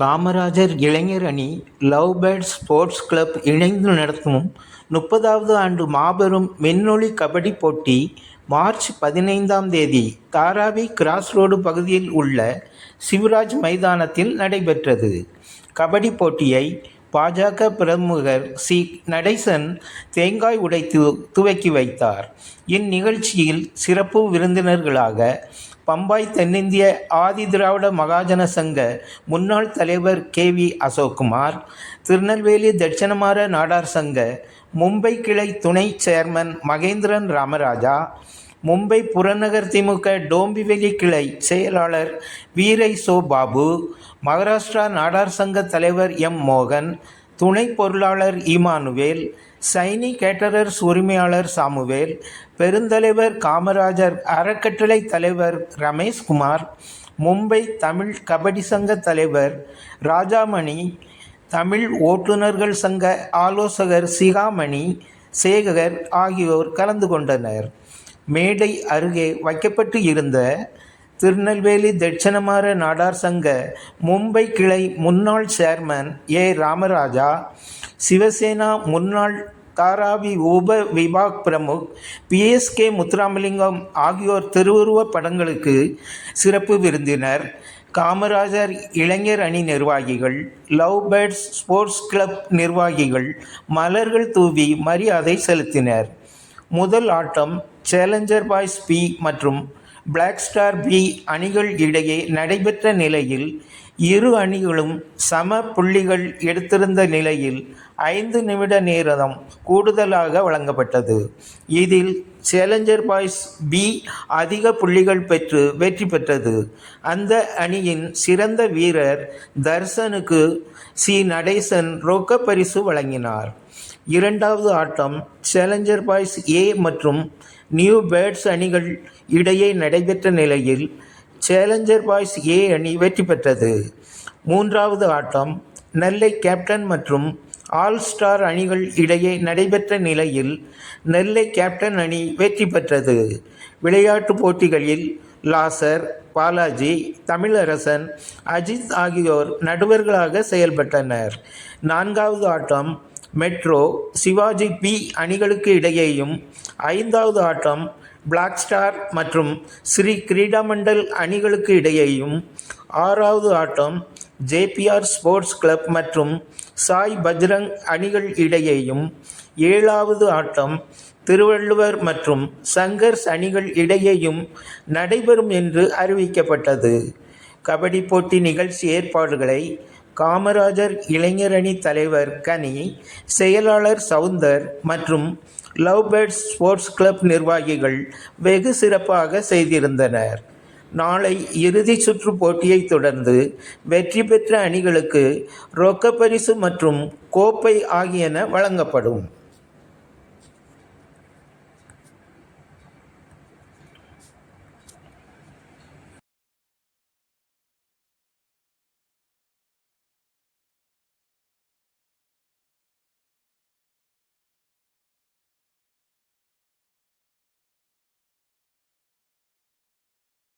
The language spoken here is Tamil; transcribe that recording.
காமராஜர் இளைஞர் அணி லவ் பேர்ட் ஸ்போர்ட்ஸ் கிளப் இணைந்து நடத்தும் முப்பதாவது ஆண்டு மாபெரும் விண்ணொலி கபடி போட்டி மார்ச் பதினைந்தாம் தேதி தாராவி கிராஸ் ரோடு பகுதியில் உள்ள சிவராஜ் மைதானத்தில் நடைபெற்றது. கபடி போட்டியை பாஜக பிரமுகர் சி. நடேசன் தேங்காய் உடைத்து துவக்கி வைத்தார். இந்நிகழ்ச்சியில் சிறப்பு விருந்தினர்களாக பம்பாய் தென்னிந்திய ஆதி திராவிட மகாஜன சங்க முன்னாள் தலைவர் கே வி அசோக்குமார் திருநெல்வேலி தட்சிணமாற நாடார் சங்க மும்பை கிளை துணை சேர்மன் மகேந்திரன் ராமராஜா மும்பை புறநகர் திமுக டோம்பிவெளி கிளை செயலாளர் வீரை சோ பாபு மகாராஷ்டிரா நாடார் சங்க தலைவர் எம் மோகன் துணை பொருளாளர் இமானுவேல் சைனி கேட்டரர்ஸ் உரிமையாளர் சாமுவேல் பெருந்தலைவர் காமராஜர் அறக்கட்டளை தலைவர் ரமேஷ்குமார் மும்பை தமிழ் கபடி சங்க தலைவர் ராஜாமணி தமிழ் ஓட்டுநர்கள் சங்க ஆலோசகர் சிகாமணி சேகர் ஆகியோர் கலந்து கொண்டனர். மேடை அருகே வைக்கப்பட்டு இருந்த திருநெல்வேலி தட்சிணமார நாடார் சங்க மும்பை கிளை முன்னாள் சேர்மன் ஏ ராமராஜா சிவசேனா முன்னாள் தாராவி உப விபாக் பிரமுக் பிஎஸ்கே முத்துராமலிங்கம் ஆகியோர் திருவுருவப் படங்களுக்கு சிறப்பு விருந்தினர். காமராஜர் இளைஞர் அணி நிர்வாகிகள் லவ் பேர்ட்ஸ் ஸ்போர்ட்ஸ் கிளப் நிர்வாகிகள் மலர்கள் தூவி மரியாதை செலுத்தினர். முதல் ஆட்டம் சேலஞ்சர் பாய்ஸ் பி மற்றும் பிளாக் ஸ்டார் பி அணிகள் இடையே நடைபெற்ற நிலையில் இரு அணிகளும் சம புள்ளிகள் எடுத்திருந்த நிலையில் ஐந்து நிமிட நேரம் கூடுதலாக வழங்கப்பட்டது. இதில் சேலஞ்சர் பாய்ஸ் பி அதிக புள்ளிகள் பெற்று வெற்றி பெற்றது. அந்த அணியின் சிறந்த வீரர் தர்சனுக்கு சி. நடேசன் ரொக்க பரிசு வழங்கினார். இரண்டாவது ஆட்டம் சேலஞ்சர் பாய்ஸ் ஏ மற்றும் நியூ பேர்ட்ஸ் அணிகள் இடையே நடைபெற்ற நிலையில் சேலஞ்சர் பாய்ஸ் ஏ அணி வெற்றி பெற்றது. மூன்றாவது ஆட்டம் நெல்லை கேப்டன் மற்றும் ஆல் ஸ்டார் அணிகள் இடையே நடைபெற்ற நிலையில் நெல்லை கேப்டன் அணி வெற்றி பெற்றது. விளையாட்டுப் போட்டிகளில் லாசர் பாலாஜி தமிழரசன் அஜித் ஆகியோர் நடுவர்களாக செயல்பட்டனர். நான்காவது ஆட்டம் மெட்ரோ சிவாஜி பி அணிகளுக்கு இடையேயும் ஐந்தாவது ஆட்டம் பிளாக் ஸ்டார் மற்றும் ஸ்ரீ கிரீடாமண்டல் அணிகளுக்கு இடையேயும் ஆறாவது ஆட்டம் ஜேபிஆர் ஸ்போர்ட்ஸ் கிளப் மற்றும் சாய் பஜ்ரங் அணிகள் இடையேயும் ஏழாவது ஆட்டம் திருவள்ளுவர் மற்றும் சங்கர்ஸ் அணிகள் இடையேயும் நடைபெறும் என்று அறிவிக்கப்பட்டது. கபடி போட்டி நிகழ்ச்சி ஏற்பாடுகளை காமராஜர் இளைஞரணி தலைவர் கனி செயலாளர் சவுந்தர் மற்றும் லவ் பேர்ட்ஸ் ஸ்போர்ட்ஸ் கிளப் நிர்வாகிகள் வெகு சிறப்பாக செய்திருந்தனர். நாளை இறுதி சுற்று போட்டியை தொடர்ந்து வெற்றி பெற்ற அணிகளுக்கு ரொக்கப்பரிசு மற்றும் கோப்பை ஆகியன வழங்கப்படும்.